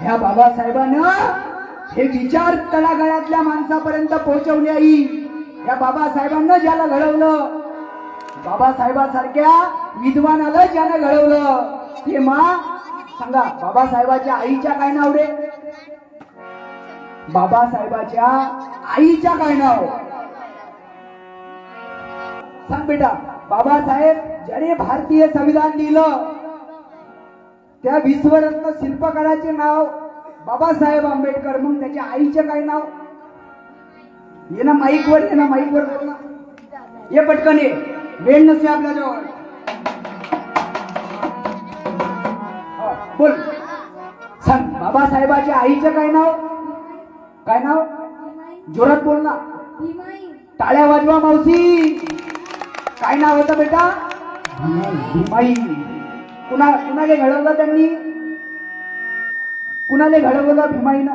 ह्या बाबासाहेबांना हे विचार तळागाळातल्या माणसापर्यंत पोहोचवले आई. या बाबासाहेबांना ज्याला घडवलं बाबासाहेबासारख्या विद्वानाला ज्यानं घडवलं ते मा सांगा बाबासाहेबाच्या आईच्या काय नाव रे? बाबासाहेबाच्या आईच्या काय नाव? सांग बेटा बाबासाहेब ज्याने भारतीय संविधान लिहिलं त्या विश्वरत्न शिल्पकाराचे नाव बाबासाहेब आंबेडकर म्हणून त्याच्या आईचे काय नाव? ये ना माईक वर ये ना माईक वर बोल ना. ये पटकन ये. वेळ नसते आपल्याजवळ. हो, बोल. सांग बाबासाहेबाच्या आईचं काय नाव? काय नाव? जोरात बोल ना. टाळ्या वाजवा मावशी. काय नाव होतं बेटा? भीमाई. कुणा कुणाले घडवलं त्यांनी? कुणाले घडवलं भीमाईनं?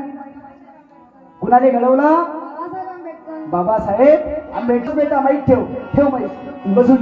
कुणाले घडवलं? बाबासाहेब आंबेडकर. बेटा माहीत ठेव. ठेव माहीत. बसून